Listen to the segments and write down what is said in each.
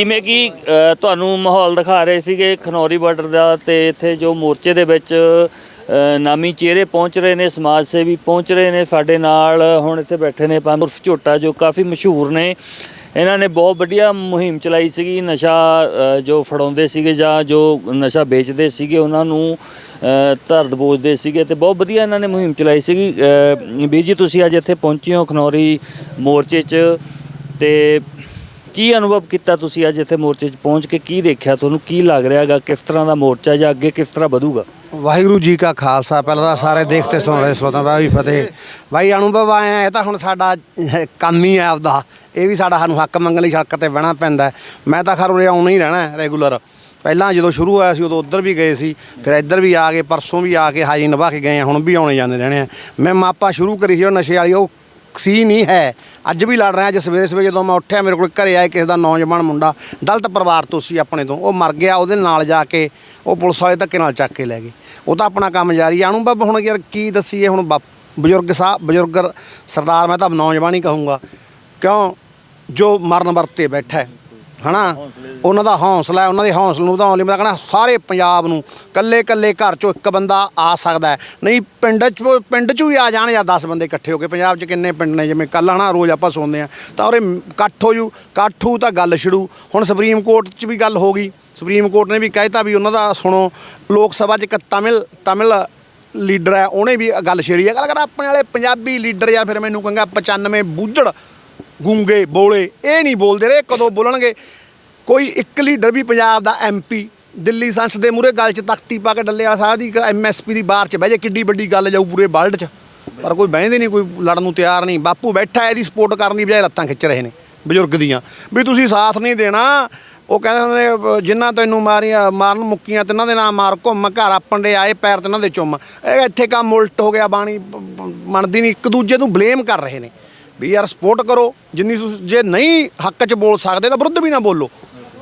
ਜਿਵੇਂ ਕਿ ਤੁਹਾਨੂੰ ਮਾਹੌਲ ਦਿਖਾ ਰਹੇ ਸੀਗੇ ਖਨੌਰੀ ਬਾਰਡਰ ਦਾ ਤੇ ਇੱਥੇ ਜੋ ਮੋਰਚੇ ਦੇ ਵਿੱਚ ਨਾਮੀ ਚਿਹਰੇ ਪਹੁੰਚ ਰਹੇ ਨੇ, ਸਮਾਜ ਸੇਵੀ ਪਹੁੰਚ ਰਹੇ ਨੇ, ਸਾਡੇ ਨਾਲ ਹੁਣ ਇੱਥੇ ਬੈਠੇ ਨੇ ਪੰਜ ਝੋਟਾ ਜੋ ਕਾਫੀ ਮਸ਼ਹੂਰ ਨੇ। ਇਹਨਾਂ ਨੇ ਬਹੁਤ ਵਧੀਆ ਮੁਹਿੰਮ ਚਲਾਈ ਸੀਗੀ, ਨਸ਼ਾ ਜੋ ਫੜਾਉਂਦੇ ਸੀਗੇ ਜਾਂ ਜੋ ਨਸ਼ਾ ਵੇਚਦੇ ਸੀਗੇ, ਉਹਨਾਂ ਨੂੰ ਧਰਦ ਬੋਝਦੇ ਸੀਗੇ ਤੇ ਬਹੁਤ ਵਧੀਆ ਇਹਨਾਂ ਨੇ ਮੁਹਿੰਮ ਚਲਾਈ ਸੀਗੀ। ਵੀਰ ਜੀ, ਤੁਸੀਂ ਅੱਜ ਇੱਥੇ ਪਹੁੰਚੇ ਹੋ ਖਨੌਰੀ ਮੋਰਚੇ 'ਚ ਤੇ ਕੀ ਅਨੁਭਵ ਕੀਤਾ ਤੁਸੀਂ ਅੱਜ ਇੱਥੇ ਮੋਰਚੇ 'ਚ ਪਹੁੰਚ ਕੇ? ਕੀ ਦੇਖਿਆ ਤੁਹਾਨੂੰ? ਕੀ ਲੱਗ ਰਿਹਾ ਹੈਗਾ ਕਿਸ ਤਰ੍ਹਾਂ ਦਾ ਮੋਰਚਾ ਜਾਂ ਅੱਗੇ ਕਿਸ ਤਰ੍ਹਾਂ ਵਧੂਗਾ? ਵਾਹਿਗੁਰੂ ਜੀ ਕਾ ਖਾਲਸਾ। ਪਹਿਲਾਂ ਤਾਂ ਸਾਰੇ ਦੇਖਤੇ ਸੁਣ ਰਹੇ ਸਰੋਤਾਂ ਦਾ ਵੀ ਫਤਿਹ। ਬਾਈ ਅਨੁਭਵ ਆਇਆ ਇਹ ਤਾਂ ਹੁਣ ਸਾਡਾ ਕੰਮ ਹੀ ਹੈ ਆਪਦਾ। ਇਹ ਵੀ ਸਾਡਾ ਸਾਨੂੰ ਹੱਕ ਮੰਗਣ ਲਈ ਸੜਕ ਤੇ ਬਹਿਣਾ ਪੈਂਦਾ ਮੈਂ ਤਾਂ ਖਰ ਉਰੇ ਆਉਣਾ ਹੀ ਰਹਿਣਾ ਰੈਗੂਲਰ। ਪਹਿਲਾਂ ਜਦੋਂ ਸ਼ੁਰੂ ਹੋਇਆ ਸੀ ਉਦੋਂ ਉੱਧਰ ਵੀ ਗਏ ਸੀ ਫਿਰ ਇੱਧਰ ਵੀ ਆ ਗਏ ਪਰਸੋਂ ਵੀ ਆ ਕੇ ਹਾਜ਼ਰੀ ਨਿਭਾ ਕੇ ਗਏ ਹਾਂ, ਹੁਣ ਵੀ ਆਉਣੇ ਜਾਂਦੇ ਰਹਿਣੇ ਆ ਮੈਂ ਮਾਪਾ ਸ਼ੁਰੂ ਕਰੀ ਸੀ ਉਹ ਨਸ਼ੇ ਵਾਲੀ ਉਹ ਸੀ ਨਹੀਂ ਹੈ। ਅੱਜ ਵੀ ਲੜ ਰਿਹਾ, ਅੱਜ ਸਵੇਰੇ ਸਵੇਰੇ ਜਦੋਂ ਮੈਂ ਉੱਠਿਆ, ਮੇਰੇ ਕੋਲ ਘਰੇ ਆਏ ਕਿਸੇ ਦਾ ਨੌਜਵਾਨ ਮੁੰਡਾ, ਦਲਤ ਪਰਿਵਾਰ ਤੋਂ ਸੀ ਆਪਣੇ ਤੋਂ, ਉਹ ਮਰ ਗਿਆ, ਉਹਦੇ ਨਾਲ ਜਾ ਕੇ ਉਹ ਪੁਲਿਸ ਵਾਲੇ ਧੱਕੇ ਨਾਲ ਚੱਕ ਕੇ ਲੈ ਗਏ। ਉਹ ਤਾਂ ਆਪਣਾ ਕੰਮ ਜਾਰੀ ਆਣੂ ਬੱਬ, ਹੁਣ ਯਾਰ ਕੀ ਦੱਸੀਏ, ਹੁਣ ਬਾਪ- ਬਜ਼ੁਰਗ ਸਾਹਿਬ ਬਜ਼ੁਰਗ ਸਰਦਾਰ, ਮੈਂ ਤਾਂ ਨੌਜਵਾਨ ਹੀ ਕਹੂੰਗਾ। ਕਿਉਂ? ਜੋ ਮਰਨ ਵਰਤੇ ਬੈਠਾ ਹੈ। ਹਨਾ? ਉਹਨਾਂ ਦਾ ਹੌਸਲਾ ਹੈ, ਉਹਨਾਂ ਦੇ ਹੌਸਲੇ ਨੂੰ ਵਧਾਉਣ ਲਈ ਮੈਂ ਕਹਿੰਦਾ ਸਾਰੇ ਪੰਜਾਬ ਨੂੰ ਕੱਲੇ ਕੱਲੇ ਘਰ ਚੋਂ ਇੱਕ ਬੰਦਾ ਆ ਸਕਦਾ ਹੈ। ਨਹੀਂ, ਪਿੰਡ ਚ, ਪਿੰਡ ਚੋਂ ਵੀ ਆ ਜਾਣ ਜਾਂ 10 ਬੰਦੇ ਇਕੱਠੇ ਹੋ ਕੇ, ਪੰਜਾਬ 'ਚ ਕਿੰਨੇ ਪਿੰਡ ਨੇ, ਜਿਵੇਂ ਕੱਲ ਹਨਾ ਰੋਜ਼ ਆਪਾਂ ਸੁਣਦੇ ਆ ਤਾਂ ਉਹਰੇ ਇਕੱਠ ਹੋ ਜੂ, ਇਕੱਠ ਹੋਊ ਤਾਂ ਗੱਲ ਛਿੜੂ। ਹੁਣ ਸੁਪਰੀਮ ਕੋਰਟ 'ਚ ਵੀ ਗੱਲ ਹੋ ਗਈ ਸੁਪਰੀਮ ਕੋਰਟ ਨੇ ਵੀ ਕਹਿਤਾ ਵੀ ਉਹਨਾਂ ਦਾ ਸੁਣੋ, ਲੋਕ ਸਭਾ 'ਚ ਇੱਕ ਤਮਿਲ ਤਮਿਲ ਲੀਡਰ ਹੈ, ਉਹਨੇ ਵੀ ਗੱਲ ਛੇੜੀ ਹੈ। ਗੱਲ ਕਰ ਆਪਣੇ ਵਾਲੇ ਪੰਜਾਬੀ ਲੀਡਰ ਜਾਂ ਫਿਰ ਮੈਨੂੰ ਕਹਿੰਗਾ 95 ਬੂਝੜ ਗੂੰਗੇ, ਬੋਲੇ, ਇਹ ਨਹੀਂ ਬੋਲਦੇ ਰਹੇ, ਕਦੋਂ ਬੋਲਣਗੇ। ਕੋਈ ਇੱਕ ਲੀਡਰ ਵੀ ਪੰਜਾਬ ਦਾ ਐਮਪੀ ਦਿੱਲੀ ਸੰਸਦ ਦੇ ਮੂਹਰੇ ਗੱਲ 'ਚ ਤਖਤੀ ਪਾ ਕੇ ਡੱਲੇ ਵਾਲਾ ਸਾਹਿਬ ਦੀ ਐਮਐਸਪੀ ਦੀ ਬਾਹਰ 'ਚ ਬਹਿ ਜੇ, ਕਿੱਡੀ ਵੱਡੀ ਗੱਲ ਜਾਊ ਪੂਰੇ ਵਰਲਡ 'ਚ। ਪਰ ਕੋਈ ਬਹਿੰਦੇ ਨਹੀਂ, ਕੋਈ ਲੜਨ ਨੂੰ ਤਿਆਰ ਨਹੀਂ। ਬਾਪੂ ਬੈਠਾ ਇਹਦੀ ਸਪੋਰਟ ਕਰਨ ਦੀ ਬਜਾਏ ਲੱਤਾਂ ਖਿੱਚ ਰਹੇ ਨੇ, ਬਜ਼ੁਰਗ ਦੀਆਂ। ਵੀ ਤੁਸੀਂ ਸਾਥ ਨਹੀਂ ਦੇਣਾ, ਉਹ ਕਹਿੰਦੇ ਹੁੰਦੇ ਨੇ ਜਿਨ੍ਹਾਂ ਤੈਨੂੰ ਮਾਰੀਆਂ, ਮਾਰਨ ਮੁੱਕੀਆਂ, ਤਿੰਨਾਂ ਦੇ ਨਾਮ ਮਾਰ, ਘੁੰਮ ਘਰ ਆਪਣ ਦੇ ਆਏ ਪੈਰ ਤਿੰਨਾਂ ਦੇ ਚੁੰਮ। ਇਹ ਇੱਥੇ ਕੰਮ ਉਲਟ ਹੋ ਗਿਆ, ਬਾਣੀ ਬ- ਮੰਨਦੀ ਨਹੀਂ। ਇੱਕ ਦੂਜੇ ਨੂੰ ਬਲੇਮ ਕਰ ਰਹੇ ਨੇ। ਵੀ ਯਾਰ ਸਪੋਰਟ ਕਰੋ ਜਿੰਨੀ ਤੁਸੀਂ- ਜੇ ਨਹੀਂ ਹੱਕ 'ਚ ਬੋਲ ਸਕਦੇ ਤਾਂ ਵਿਰੁੱਧ ਵੀ ਨਾ ਬੋਲੋ।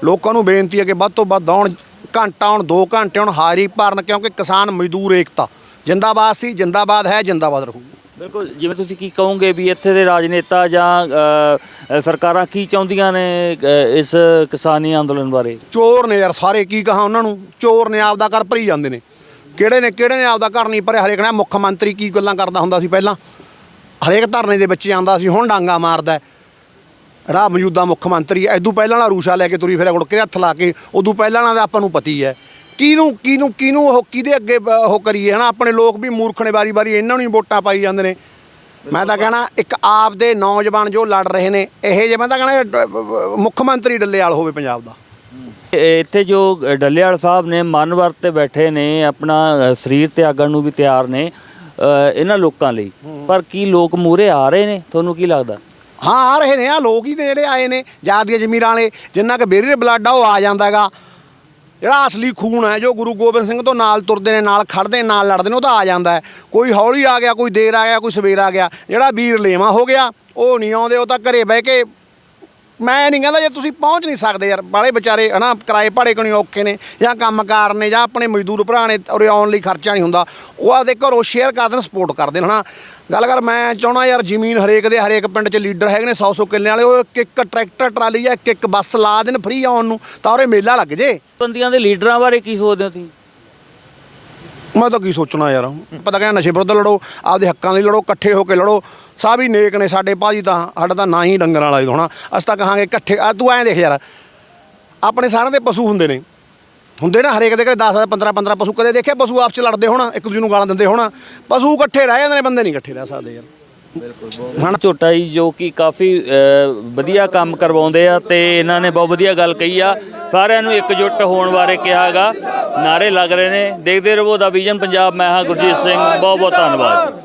ਲੋਕਾਂ ਨੂੰ ਬੇਨਤੀ ਹੈ ਕਿ ਵੱਧ ਤੋਂ ਵੱਧ ਆਉਣ ਘੰਟਾ ਹੁਣ 2 ਘੰਟੇ ਹੁਣ ਹਾਰੀ ਭਰਨ ਕਿਉਂਕਿ ਕਿਸਾਨ ਮਜ਼ਦੂਰ ਏਕਤਾ। ਜਿੰਦਾਬਾਦ ਸੀ ਜਿੰਦਾਬਾਦ ਹੈ ਜਿੰਦਾਬਾਦ ਰਹੂ ਬਿਲਕੁਲ ਜਿਵੇਂ ਤੁਸੀਂ ਕੀ ਕਹੋਗੇ ਵੀ ਇੱਥੇ ਦੇ ਰਾਜਨੇਤਾ ਜਾਂ ਸਰਕਾਰਾਂ ਕੀ ਚਾਹੁੰਦੀਆਂ ਨੇ ਇਸ ਕਿਸਾਨੀ ਅੰਦੋਲਨ ਬਾਰੇ? ਚੋਰ ਨੇ ਯਾਰ ਸਾਰੇ ਕੀ ਕਹਾਂ ਉਹਨਾਂ ਨੂੰ? ਚੋਰ ਨੇ ਆਪਦਾ ਘਰ ਭਰੀ ਜਾਂਦੇ ਨੇ। ਕਿਹੜੇ ਨੇ ਕਿਹੜੇ ਨੇ ਆਪਦਾ ਘਰ ਨਹੀਂ ਭਰਿਆ? ਹਰੇਕ ਨੇ ਮੁੱਖ ਮੰਤਰੀ ਕੀ ਗੱਲਾਂ ਕਰਦਾ ਹੁੰਦਾ ਸੀ ਪਹਿਲਾਂ? ਹਰੇਕ ਧਰਨੇ ਦੇ ਵਿੱਚ ਜਾਂਦਾ ਸੀ ਹੁਣ ਡਾਂਗਾ ਮਾਰਦਾ ਜਿਹੜਾ ਮੌਜੂਦਾ ਮੁੱਖ ਮੰਤਰੀ ਐਦੂ ਪਹਿਲਾਂ ਵਾਲਾ ਰੂਸ਼ਾ ਲੈ ਕੇ ਤੁਰੀ ਫਿਰਿਆ ਗੁੜ ਕੇ ਹੱਥ ਲਾ ਕੇ ਉਦੋਂ ਪਹਿਲਾਂ ਵਾਲਾ ਆਪਾਂ ਨੂੰ ਪਤੀ ਹੈ। ਕਿਹਨੂੰ ਕਿਹਨੂੰ ਕਿਹਨੂੰ ਉਹ ਕਿਹਦੇ ਅੱਗੇ ਉਹ ਕਰੀਏ? ਹਨਾ ਆਪਣੇ ਲੋਕ ਵੀ ਮੂਰਖ ਨੇ ਵਾਰੀ ਵਾਰੀ ਇਹਨਾਂ ਨੂੰ ਹੀ ਵੋਟਾਂ ਪਾਈ ਜਾਂਦੇ ਨੇ। ਮੈਂ ਤਾਂ ਕਹਿਣਾ ਇੱਕ ਆਪ ਦੇ ਨੌਜਵਾਨ ਜੋ ਲੜ ਰਹੇ ਨੇ ਇਹ ਜੇ ਮੈਂ ਤਾਂ ਕਹਿਣਾ ਮੁੱਖ ਮੰਤਰੀ ਡੱਲੇਵਾਲ ਹੋਵੇ ਪੰਜਾਬ ਦਾ। ਇੱਥੇ ਜੋ ਡੱਲੇਵਾਲ ਸਾਹਿਬ ਨੇ ਮਨ ਵਰਤ ਤੇ ਬੈਠੇ ਨੇ ਆਪਣਾ ਅ, ਸਰੀਰ ਤਿਆਗਣ ਨੂੰ ਵੀ ਤਿਆਰ ਨੇ ਇਹਨਾਂ ਲੋਕਾਂ ਲਈ। ਪਰ ਕੀ ਲੋਕ ਮੂਰੇ ਆ ਰਹੇ ਨੇ? ਤੁਹਾਨੂੰ ਕੀ ਲੱਗਦਾ? ਹਾਂ, ਆ ਰਹੇ ਨੇ। ਆ ਲੋਕ ਹੀ ਨੇ ਜਿਹੜੇ ਆਏ ਨੇ। ਜਾਤ ਦੀਆਂ ਜ਼ਮੀਰਾਂ ਵਾਲੇ, ਜਿੰਨਾ ਕਿ ਬੇਰੀ ਦੇ ਬਲੱਡ ਆ, ਉਹ ਆ ਜਾਂਦਾ ਹੈਗਾ। ਜਿਹੜਾ ਅਸਲੀ ਖੂਨ ਹੈ, ਜੋ ਗੁਰੂ ਗੋਬਿੰਦ ਸਿੰਘ ਤੋਂ ਨਾਲ ਤੁਰਦੇ ਨੇ, ਨਾਲ ਖੜਦੇ ਨੇ, ਨਾਲ ਲੜਦੇ ਨੇ, ਉਹ ਤਾਂ ਆ ਜਾਂਦਾ ਕੋਈ ਹੌਲੀ ਆ ਗਿਆ, ਕੋਈ ਦੇਰ ਆ ਗਿਆ, ਕੋਈ ਸਵੇਰ ਆ ਗਿਆ। ਜਿਹੜਾ ਵੀਰ ਲੇਵਾ ਹੋ ਗਿਆ, ਉਹ ਨਹੀਂ ਆਉਂਦੇ, ਉਹ ਤਾਂ ਘਰੇ ਬਹਿ ਕੇ ਮੈਂ ਨਹੀਂ ਕਹਿੰਦਾ ਜੇ ਤੁਸੀਂ ਪਹੁੰਚ ਨਹੀਂ ਸਕਦੇ ਯਾਰ, ਬਾਲੇ ਵਿਚਾਰੇ ਹਨਾ, ਕਿਰਾਏ ਭਾੜੇ ਕਣੀ ਔਖੇ ਨੇ, ਜਾਂ ਕੰਮਕਾਰ ਨੇ, ਜਾਂ ਆਪਣੇ ਮਜ਼ਦੂਰ ਭਰਾ ਨੇ, ਉਰੇ ਆਉਣ ਲਈ ਖਰਚਾ ਨਹੀਂ ਹੁੰਦਾ, ਉਹ ਆਪਦੇ ਘਰੋਂ ਸ਼ੇਅਰ ਕਰ ਦੇਣ ਸਪੋਰਟ ਕਰਦੇ ਨੇ ਹਨਾ। ਗੱਲ ਕਰ, ਮੈਂ ਚਾਹਣਾ ਯਾਰ ਜ਼ਮੀਨ ਹਰੇਕ ਦੇ, ਹਰੇਕ ਪਿੰਡ 'ਚ ਲੀਡਰ ਹੈਗੇ ਨੇ 100 100 ਕਿੱਲੇ ਵਾਲੇ, ਉਹ ਇੱਕ ਇੱਕ ਟਰੈਕਟਰ, ਟਰਾਲੀ ਜਾਂ ਇੱਕ ਇੱਕ ਬੱਸ ਲਾ ਦੇਣ ਫ੍ਰੀ ਆਉਣ ਨੂੰ, ਤਾਂ ਉਰੇ ਮੇਲਾ ਲੱਗ ਜੇ। ਬੰਦੀਆਂ ਦੇ ਲੀਡਰਾਂ ਬਾਰੇ ਕੀ ਸੋਚਦੇ ਹੋ ਤੁਸੀਂ? ਮੈਂ ਤਾਂ ਕੀ ਸੋਚਣਾ ਯਾਰ? ਪਤਾ ਕਹਿੰਦਾ ਨਸ਼ੇ ਵਿਰੁੱਧ ਲੜੋ, ਆਪਦੇ ਹੱਕਾਂ ਲਈ ਲੜੋ, ਇਕੱਠੇ ਹੋ ਕੇ ਲੜੋ। ਸਭ ਹੀ ਨੇਕ ਨੇ ਸਾਡੇ ਭਾਜੀ ਤਾਂ, ਸਾਡਾ ਤਾਂ ਨਾ ਹੀ ਡੰਗਰਾਂ ਵਾਲਾ ਹੀ ਹੋਣਾ ਅਸੀਂ ਤਾਂ ਕਹਾਂਗੇ ਇਕੱਠੇ, ਆ ਤੂੰ ਐਂ ਦੇਖ ਯਾਰ, ਆਪਣੇ ਸਾਰਿਆਂ ਦੇ ਪਸ਼ੂ ਹੁੰਦੇ ਨੇ। ਹੁੰਦੇ ਨਾ ਹਰੇਕ ਦੇ ਘਰੇ 10 15 15 ਪਸ਼ੂ, ਕਦੇ ਦੇਖਿਆ ਪਸ਼ੂ ਆਪਸ ਚ ਲੜਦੇ ਹੋਣਾ, ਇੱਕ ਦੂਜੇ ਨੂੰ ਗਾਲਾਂ ਦਿੰਦੇ ਹੋਣਾ? ਪਸ਼ੂ ਇਕੱਠੇ ਰਹਿ ਜਾਂਦੇ ਨੇ, ਬੰਦੇ ਨਹੀਂ ਇਕੱਠੇ ਰਹਿ ਸਕਦੇ ਯਾਰ। ਹਣ ਝੋਟਾ ਜੀ, ਜੋ ਕਿ ਕਾਫੀ ਵਧੀਆ ਕੰਮ ਕਰਵਾਉਂਦੇ ਆ ਤੇ ਇਹਨਾਂ ਨੇ ਬਹੁਤ ਵਧੀਆ ਗੱਲ ਕਹੀ ਆ। ਸਾਰਿਆਂ ਨੂੰ ਇਕਜੁੱਟ ਹੋਣ ਬਾਰੇ ਕਿਹਾਗਾ ਨਾਰੇ ਲੱਗ ਰਹੇ ਨੇ। ਦੇਖਦੇ ਰਹੋ ਦਾ ਵਿਜ਼ਨ ਪੰਜਾਬ ਮੈਂ ਹਾਂ ਗੁਰਜੀਤ ਸਿੰਘ। ਬਹੁਤ ਬਹੁਤ ਧੰਨਵਾਦ।